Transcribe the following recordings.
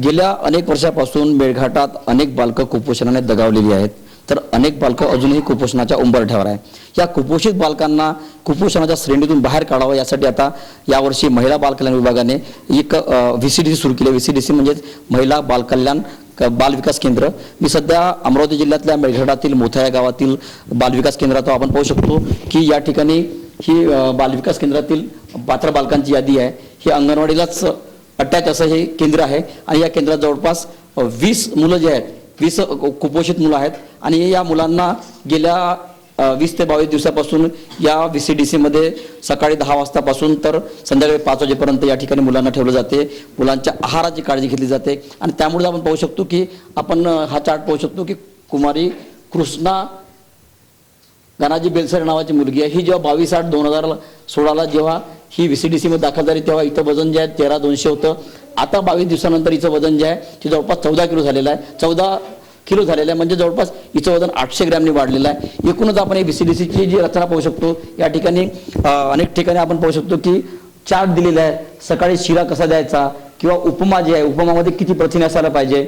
गेल्या अनेक वर्षापासून मेळघाटात अनेक बालकं कुपोषणाने दगावलेली आहेत. तर अनेक बालकं अजूनही कुपोषणाच्या उंबरठ्यावर आहे. या कुपोषित बालकांना कुपोषणाच्या श्रेणीतून बाहेर काढावं यासाठी आता यावर्षी महिला बालकल्याण विभागाने एक व्ही सी डी सी सुरू केली. व्ही सी डी सी म्हणजेच महिला बालकल्याण बालविकास केंद्र. मी सध्या अमरावती जिल्ह्यातल्या मेळघाटातील मोथा या गावातील बालविकास केंद्रात आपण पाहू शकतो की या ठिकाणी ही बालविकास केंद्रातील पात्र बालकांची यादी आहे. ही अंगणवाडीलाच अटॅच असं हे केंद्र आहे. आणि या केंद्रात जवळपास वीस मुलं जे आहेत वीस कुपोषित मुलं आहेत. आणि या मुलांना गेल्या वीस ते बावीस दिवसापासून या व्ही सी डी सीमध्ये सकाळी दहा वाजतापासून तर संध्याकाळी पाच वाजेपर्यंत या ठिकाणी मुलांना ठेवलं जाते. मुलांच्या आहाराची काळजी घेतली जाते. आणि त्यामुळे आपण पाहू शकतो की आपण हा चार्ट पाहू शकतो की कुमारी कृष्णा गणाजी बेलसर नावाची मुलगी आहे. ही जेव्हा बावीस आठ दोन हजार सोळाला जेव्हा ही व्ही सी डी सीमध्ये दाखल झाली. तेव्हा इथं वजन जे आहे तेरा दोनशे होतं. आता बावीस दिवसानंतर हिचं वजन जे आहे ते जवळपास चौदा किलो झालेलं आहे. चौदा किलो झालेलं आहे म्हणजे जवळपास हिचं वजन आठशे ग्रॅमने वाढलेलं आहे. एकूणच आपण ही व्ही सी डी सीची जी रचना पाहू शकतो या ठिकाणी अनेक ठिकाणी आपण पाहू शकतो की चार्ट दिलेला आहे सकाळी शिरा कसा द्यायचा किंवा उपमा जे आहे उपमामध्ये किती प्रथिने असायला पाहिजे?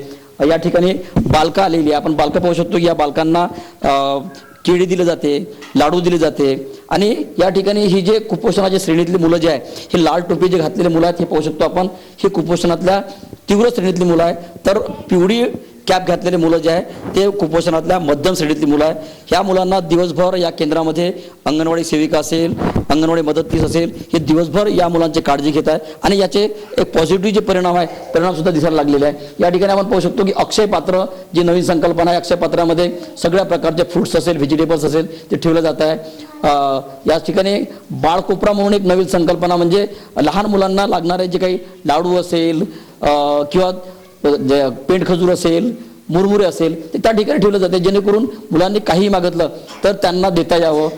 या ठिकाणी बालकं आलेली आहे. आपण बालकं पाहू शकतो की या बालकांना केळी दिली जाते लाडू दिले जाते. आणि या ठिकाणी ही जे कुपोषणाच्या श्रेणीतली मुलं जे आहे हे लाल टोपी जे घातलेले मुलं आहेत हे पाहू शकतो आपण. ही कुपोषणातल्या तीव्र श्रेणीतली मुलं आहे तर पिवळी कॅप घातलेले मुलं जे आहे ते कुपोषणातल्या मध्यम श्रेणीतली मुलं आहे. ह्या मुलांना दिवसभर या केंद्रामध्ये अंगणवाडी सेविका असेल अंगणवाडी मदतनीस असेल हे दिवसभर या मुलांची काळजी घेत आहे. आणि याचे एक पॉझिटिव्ह जे परिणाम आहे परिणामसुद्धा दिसायला लागलेले आहे. या ठिकाणी आपण पाहू शकतो की अक्षय पात्र जी नवीन संकल्पना आहे अक्षय पात्रामध्ये सगळ्या प्रकारचे फ्रुट्स असेल व्हेजिटेबल्स असेल ते ठेवलं जात आहे. या ठिकाणी बाळकोपरा म्हणून एक नवीन संकल्पना म्हणजे लहान मुलांना लागणारे जे काही लाडू असेल किंवा पेंट खजूर असेल मुरमुरे असेल ते त्या ठिकाणी ठेवलं जाते जेणेकरून मुलांनी काहीही मागितलं तर त्यांना देता यावं.